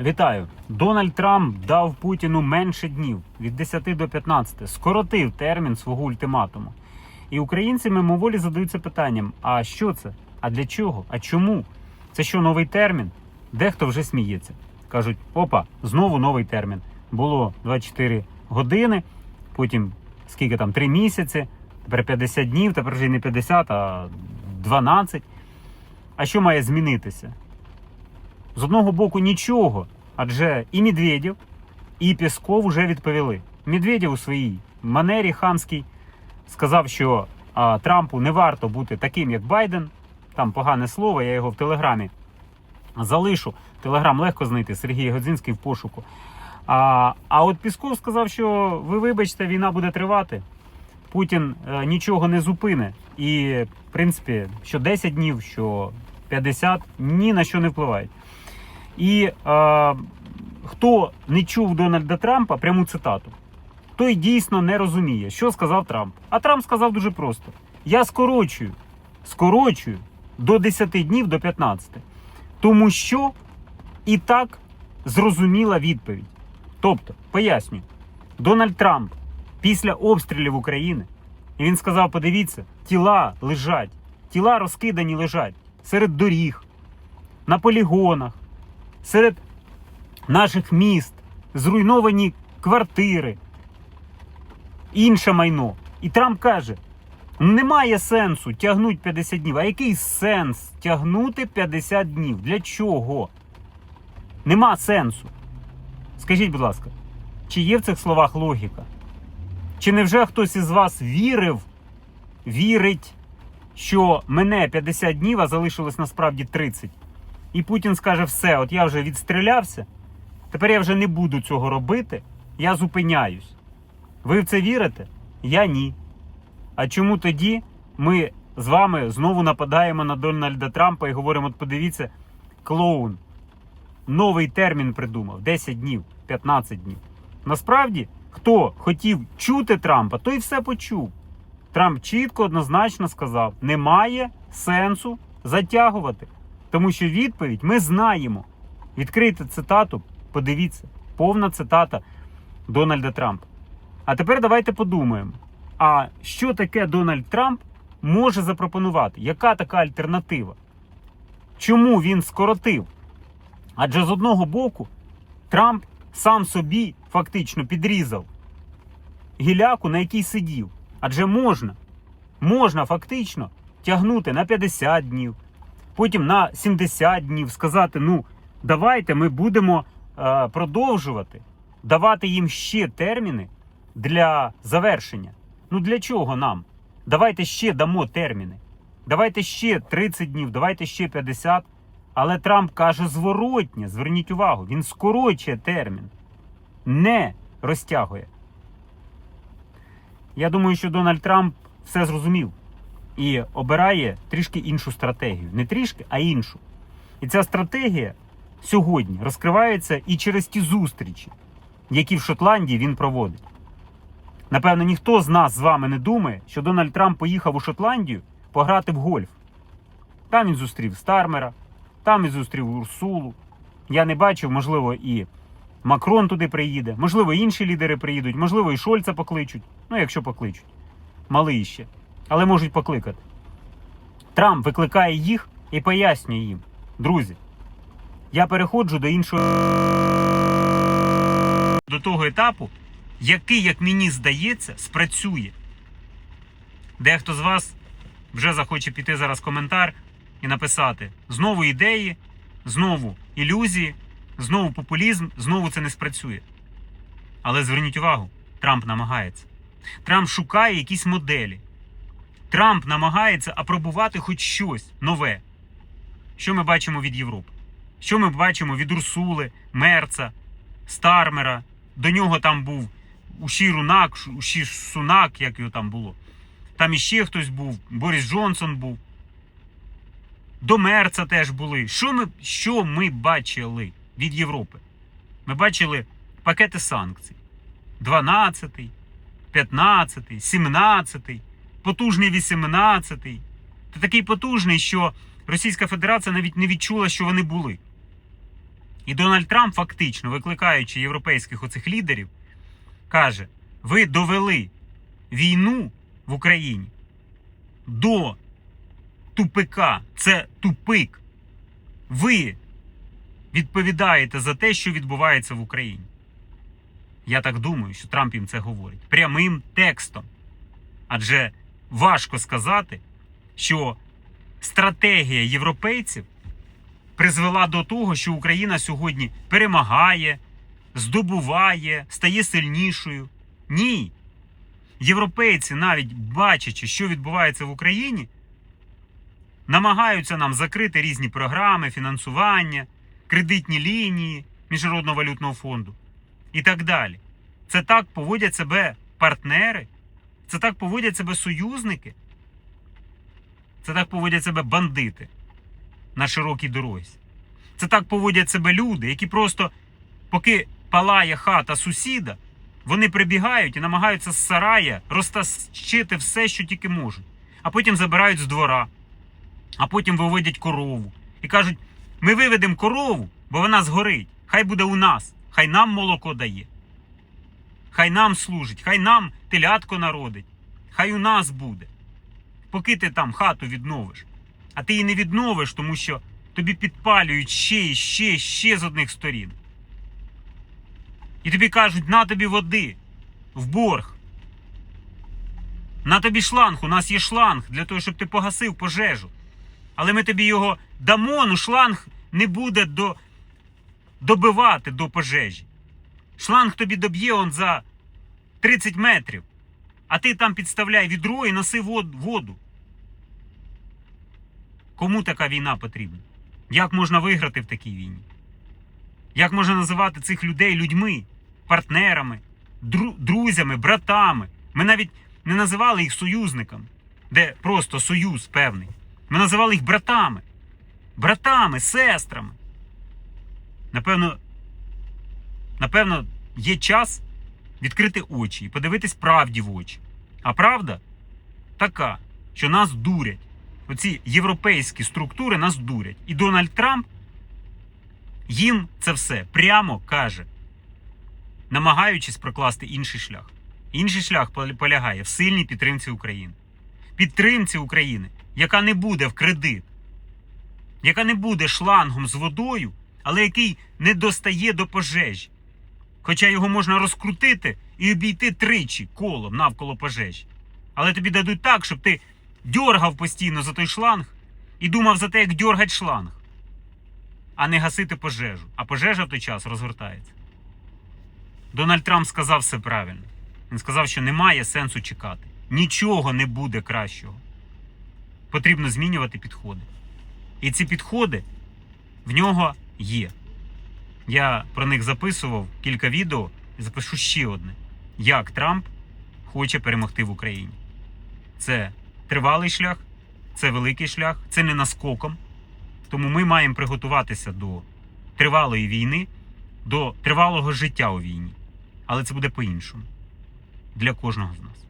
Вітаю! Дональд Трамп дав Путіну менше днів від 10 до 15, скоротив термін свого ультиматуму. І українці мимоволі задаються питанням: а що це? А для чого? А чому? Це що новий термін? Дехто вже сміється. Кажуть: опа, знову новий термін. Було 24 години, потім скільки там 3 місяці, тепер 50 днів, тепер вже не 50, а 12. А що має змінитися? З одного боку нічого, адже і Медведєв, і Пєсков вже відповіли. Медведєв у своїй манері хамській сказав, що а, Трампу не варто бути таким, як Байден. Там погане слово, я його в телеграмі залишу. Телеграм легко знайти, Сергій Годзинський в пошуку. А, а от Пісков сказав, що ви вибачте, війна буде тривати. Путін е, нічого не зупине. І, в принципі, що 10 днів, що 50, ні на що не впливають. І е, хто не чув Дональда Трампа пряму цитату, той дійсно не розуміє, що сказав Трамп. А Трамп сказав дуже просто: я скорочую, скорочую до 10 днів до 15. Тому що і так зрозуміла відповідь. Тобто, пояснюю, Дональд Трамп після обстрілів України, і він сказав: подивіться, тіла лежать, тіла розкидані лежать серед доріг, на полігонах, серед наших міст, зруйновані квартири, інше майно. І Трамп каже: немає сенсу тягнути 50 днів. А який сенс тягнути 50 днів? Для чого? Нема сенсу. Скажіть, будь ласка, чи є в цих словах логіка? Чи невже хтось із вас вірив, вірить, що мене 50 днів, а залишилось насправді 30? І Путін скаже: все, от я вже відстрілявся, тепер я вже не буду цього робити, я зупиняюсь. Ви в це вірите? Я ні. А чому тоді ми з вами знову нападаємо на Дональда Трампа і говоримо: от подивіться, клоун, новий термін придумав 10 днів, 15 днів. Насправді, хто хотів чути Трампа, той все почув. Трамп чітко, однозначно сказав: немає сенсу затягувати. Тому що відповідь ми знаємо. Відкрийте цитату, подивіться, повна цитата Дональда Трампа. А тепер давайте подумаємо: а що таке Дональд Трамп може запропонувати? Яка така альтернатива? Чому він скоротив? Адже з одного боку Трамп сам собі фактично підрізав гіляку, на якій сидів. Адже можна, можна фактично тягнути на 50 днів, потім на 70 днів, сказати: ну, давайте ми будемо е, продовжувати давати їм ще терміни для завершення. Ну для чого нам? Давайте ще дамо терміни. Давайте ще 30 днів, давайте ще 50. Але Трамп каже зворотнє. Зверніть увагу, він скорочує термін, не розтягує. Я думаю, що Дональд Трамп все зрозумів і обирає трішки іншу стратегію. Не трішки, а іншу. І ця стратегія сьогодні розкривається і через ті зустрічі, які в Шотландії він проводить. Напевно, ніхто з нас з вами не думає, що Дональд Трамп поїхав у Шотландію пограти в гольф. Там він зустрів Стармера, там він зустрів Урсулу. Я не бачив, можливо, і Макрон туди приїде, можливо, інші лідери приїдуть, можливо, і Шольца покличуть. Ну, якщо покличуть. Малий ще. Але можуть покликати. Трамп викликає їх і пояснює їм. Друзі, я переходжу до іншого до того етапу, який, як мені здається, спрацює. Дехто з вас вже захоче піти зараз коментар і написати: знову ідеї, знову ілюзії, знову популізм, знову це не спрацює. Але зверніть увагу, Трамп намагається. Трамп шукає якісь моделі. Трамп намагається апробувати хоч щось нове. Що ми бачимо від Європи? Що ми бачимо від Урсули, Мерца, Стармера? До нього там був Уші Рунак, Уші Сунак, як його там було. Там іще хтось був, Борис Джонсон був. До Мерца теж були. Що ми, що ми бачили від Європи? Ми бачили пакети санкцій. 12, 15, 17, потужний 18. Це такий потужний, що Російська Федерація навіть не відчула, що вони були. І Дональд Трамп, фактично викликаючи європейських оцих лідерів, каже: ви довели війну в Україні до тупика. Це тупик. Ви відповідаєте за те, що відбувається в Україні. Я так думаю, що Трамп їм це говорить прямим текстом. Адже важко сказати, що стратегія європейців призвела до того, що Україна сьогодні перемагає, здобуває, стає сильнішою. Ні. Європейці, навіть бачачи, що відбувається в Україні, намагаються нам закрити різні програми, фінансування, кредитні лінії Міжнародного валютного фонду і так далі. Це так поводять себе партнери, це так поводять себе союзники, це так поводять себе бандити на широкій дорозі. Це так поводять себе люди, які просто, поки палає хата сусіда, вони прибігають і намагаються з сарая розтащити все, що тільки можуть, а потім забирають з двора, а потім виводять корову і кажуть: ми виведемо корову, бо вона згорить. Хай буде у нас, хай нам молоко дає. Хай нам служить, хай нам телятко народить, хай у нас буде. Поки ти там хату відновиш. А ти її не відновиш, тому що тобі підпалюють ще і ще, ще з одних сторін. І тобі кажуть, на тобі води в борг. На тобі шланг, у нас є шланг для того, щоб ти погасив пожежу. Але ми тобі його дамо, ну шланг не буде до, добивати до пожежі. Шланг тобі доб'є он за 30 метрів. А ти там підставляй відро і носи воду. Кому така війна потрібна? Як можна виграти в такій війні? Як можна називати цих людей людьми, партнерами, дру- друзями, братами? Ми навіть не називали їх союзниками, де просто союз певний. Ми називали їх братами, братами, сестрами. Напевно, напевно, є час відкрити очі і подивитись правді в очі. А правда така, що нас дурять. Оці європейські структури нас дурять. І Дональд Трамп їм це все прямо каже, намагаючись прокласти інший шлях. Інший шлях полягає в сильній підтримці України. Підтримці України, яка не буде в кредит, яка не буде шлангом з водою, але який не достає до пожежі. Хоча його можна розкрутити і обійти тричі колом навколо пожежі. Але тобі дадуть так, щоб ти дьоргав постійно за той шланг і думав за те, як дьоргать шланг, а не гасити пожежу. А пожежа в той час розгортається. Дональд Трамп сказав все правильно. Він сказав, що немає сенсу чекати. Нічого не буде кращого. Потрібно змінювати підходи. І ці підходи в нього є. Я про них записував кілька відео і запишу ще одне: як Трамп хоче перемогти в Україні. Це тривалий шлях, це великий шлях, це не наскоком. Тому ми маємо приготуватися до тривалої війни, до тривалого життя у війні. Але це буде по-іншому для кожного з нас.